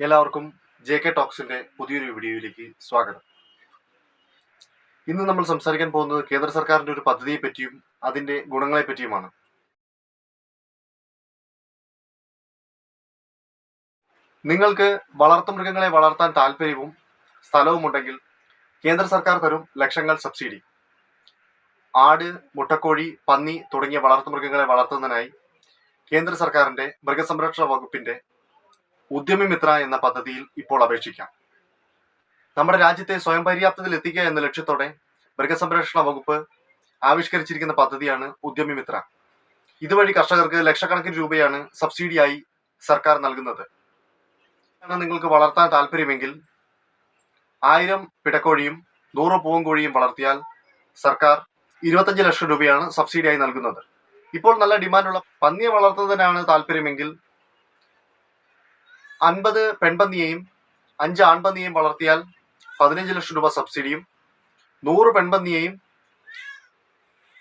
എല്ലാവർക്കും J K ടോക്സിന്റെ പുതിയൊരു വീഡിയോയിലേക്ക് സ്വാഗതം. ഇന്ന് നമ്മൾ സംസാരിക്കാൻ പോകുന്നത് കേന്ദ്ര സർക്കാരിന്റെ ഒരു പദ്ധതിയെ പറ്റിയും അതിന്റെ ഗുണങ്ങളെ പറ്റിയുമാണ് നിങ്ങൾക്ക് വളർത്തുമൃഗങ്ങളെ വളർത്താൻ താല്പര്യവും സ്ഥലവും ഉണ്ടെങ്കിൽ കേന്ദ്ര സർക്കാർ തരും ലക്ഷങ്ങൾ സബ്സിഡി. ആട് മുട്ടക്കോഴി പന്നി തുടങ്ങിയ വളർത്തുമൃഗങ്ങളെ വളർത്തുന്നതിനായി കേന്ദ്ര സർക്കാരിന്റെ മൃഗസംരക്ഷണ വകുപ്പിന്റെ ഉദ്യമി മിത്ര എന്ന പദ്ധതിയിൽ ഇപ്പോൾ അപേക്ഷിക്കാം. നമ്മുടെ രാജ്യത്തെ സ്വയം പര്യാപ്തതയിൽ എത്തിക്കുക എന്ന ലക്ഷ്യത്തോടെ മൃഗസംരക്ഷണ വകുപ്പ് ആവിഷ്കരിച്ചിരിക്കുന്ന പദ്ധതിയാണ് ഉദ്യമിമിത്ര ഇതുവഴി കർഷകർക്ക് ലക്ഷക്കണക്കിന് രൂപയാണ് സബ്സിഡിയായി സർക്കാർ നൽകുന്നത്. നിങ്ങൾക്ക് വളർത്താൻ താല്പര്യമെങ്കിൽ ആയിരം പിടക്കോഴിയും നൂറ് പൂവൻകോഴിയും വളർത്തിയാൽ സർക്കാർ ഇരുപത്തഞ്ച് ലക്ഷം രൂപയാണ് സബ്സിഡിയായി നൽകുന്നത്. ഇപ്പോൾ നല്ല ഡിമാൻഡുള്ള പന്നിയെ വളർത്തുന്നതിനാണ് താല്പര്യമെങ്കിൽ അൻപത് പെൺപന്നിയെയും അഞ്ച് ആൺപന്നിയെയും വളർത്തിയാൽ പതിനഞ്ച് ലക്ഷം രൂപ സബ്സിഡിയും നൂറ് പെൺപന്നിയെയും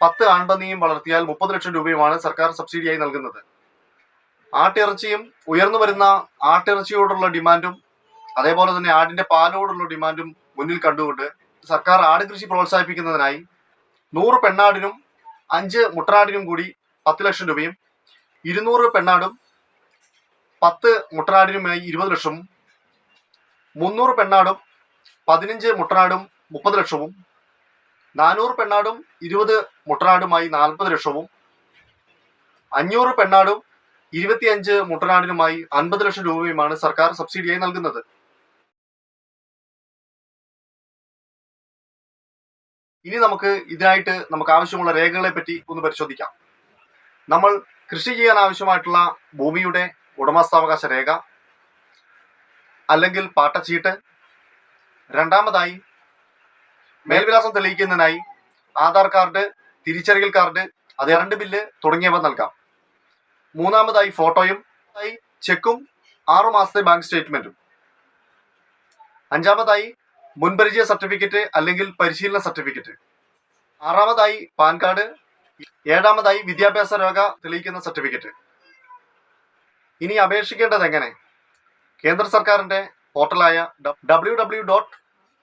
പത്ത് ആൺപന്നിയെയും വളർത്തിയാൽ മുപ്പത് ലക്ഷം രൂപയുമാണ് സർക്കാർ സബ്സിഡിയായി നൽകുന്നത്. ആട്ടിറച്ചിയും ഉയർന്നു വരുന്ന ആട്ടിറച്ചിയോടുള്ള ഡിമാൻഡും അതേപോലെ തന്നെ ആടിന്റെ പാലോടുള്ള ഡിമാൻഡും മുന്നിൽ കണ്ടുകൊണ്ട് സർക്കാർ ആട് കൃഷി പ്രോത്സാഹിപ്പിക്കുന്നതിനായി നൂറ് പെണ്ണാടിനും അഞ്ച് മുട്ടനാടിനും കൂടി പത്ത് ലക്ഷം രൂപയും ഇരുന്നൂറ് പെണ്ണാടും പത്ത് മുട്ടനാടിനുമായി ഇരുപത് ലക്ഷവും മുന്നൂറ് പെണ്ണാടും പതിനഞ്ച് മുട്ടനാടും മുപ്പത് ലക്ഷവും നാനൂറ് പെണ്ണാടും ഇരുപത് മുട്ടനാടുമായി നാൽപ്പത് ലക്ഷവും അഞ്ഞൂറ് പെണ്ണാടും ഇരുപത്തിയഞ്ച് മുട്ടനാടിനുമായി അൻപത് ലക്ഷം രൂപയുമാണ് സർക്കാർ സബ്സിഡിയായി നൽകുന്നത്. ഇനി നമുക്ക് ഇതിനായിട്ട് നമുക്ക് ആവശ്യമുള്ള രേഖകളെ പറ്റി ഒന്ന് പരിശോധിക്കാം. നമ്മൾ കൃഷി ചെയ്യാൻ ആവശ്യമായിട്ടുള്ള ഭൂമിയുടെ ഉടമസ്ഥാവകാശ രേഖ അല്ലെങ്കിൽ പാട്ടച്ചീട്ട്. രണ്ടാമതായി മേൽവിലാസം തെളിയിക്കുന്നതിനായി ആധാർ കാർഡ് തിരിച്ചറിയൽ കാർഡ് അത് രണ്ട് ബില്ല് തുടങ്ങിയവ നൽകാം. മൂന്നാമതായി ഫോട്ടോയും ചെക്കും ആറു മാസത്തെ ബാങ്ക് സ്റ്റേറ്റ്മെന്റും. അഞ്ചാമതായി മുൻപരിചയ സർട്ടിഫിക്കറ്റ് അല്ലെങ്കിൽ പരിശീലന സർട്ടിഫിക്കറ്റ്. ആറാമതായി പാൻ കാർഡ്. ഏഴാമതായി വിദ്യാഭ്യാസ രേഖ തെളിയിക്കുന്ന സർട്ടിഫിക്കറ്റ്. ഇനി അപേക്ഷിക്കേണ്ടത് എങ്ങനെ? കേന്ദ്ര സർക്കാരിന്റെ പോർട്ടലായ W W dot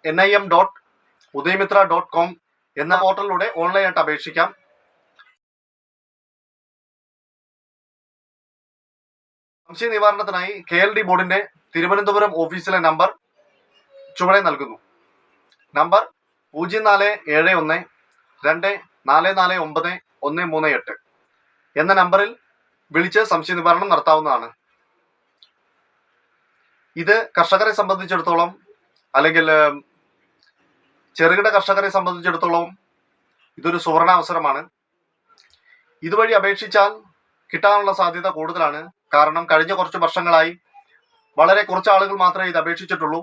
N I M dot Udayamitra dot com എന്ന പോർട്ടലിലൂടെ ഓൺലൈനായിട്ട് അപേക്ഷിക്കാം. സംശയ നിവാരണത്തിനായി കെ എൽ ഡി ബോർഡിന്റെ തിരുവനന്തപുരം ഓഫീസിലെ നമ്പർ ചുവടെ നൽകുന്നു. നമ്പർ പൂജ്യം നാല് ഏഴ് ഒന്ന് രണ്ട് നാല് നാല് ഒമ്പത് ഒന്ന് മൂന്ന് എട്ട് എന്ന നമ്പറിൽ വിളിച്ച് സംശയ നിവാരണം നടത്താവുന്നതാണ്. ഇത് കർഷകരെ സംബന്ധിച്ചിടത്തോളം അല്ലെങ്കിൽ ചെറുകിട കർഷകരെ സംബന്ധിച്ചിടത്തോളം ഇതൊരു സുവർണ അവസരമാണ്. ഇതുവഴി അപേക്ഷിച്ചാൽ കിട്ടാനുള്ള സാധ്യത കൂടുതലാണ്. കാരണം കഴിഞ്ഞ കുറച്ച് വർഷങ്ങളായി വളരെ കുറച്ച് ആളുകൾ മാത്രമേ ഇത് അപേക്ഷിച്ചിട്ടുള്ളൂ.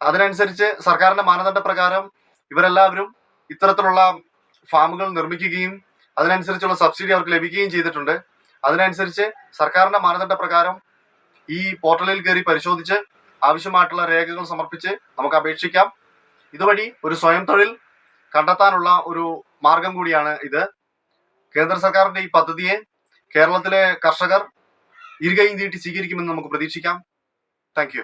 അതിനനുസരിച്ച് സർക്കാരിന്റെ മാനദണ്ഡ പ്രകാരം ഇവരെല്ലാവരും ഇത്തരത്തിലുള്ള ഫാമുകൾ നിർമ്മിക്കുകയും അതിനനുസരിച്ചുള്ള സബ്സിഡി അവർക്ക് ലഭിക്കുകയും ചെയ്തിട്ടുണ്ട്. അതിനനുസരിച്ച് സർക്കാരിന്റെ മാനദണ്ഡ പ്രകാരം ഈ പോർട്ടലിൽ കയറി പരിശോധിച്ച് ആവശ്യമായിട്ടുള്ള രേഖകൾ സമർപ്പിച്ച് നമുക്ക് അപേക്ഷിക്കാം. ഇതുവഴി ഒരു സ്വയം തൊഴിൽ കണ്ടെത്താനുള്ള ഒരു മാർഗം കൂടിയാണ് ഇത്. കേന്ദ്ര സർക്കാരിന്റെ ഈ പദ്ധതിയെ കേരളത്തിലെ കർഷകർ ഇരുകൈ നീട്ടി സ്വീകരിക്കുമെന്ന് നമുക്ക് പ്രതീക്ഷിക്കാം. താങ്ക്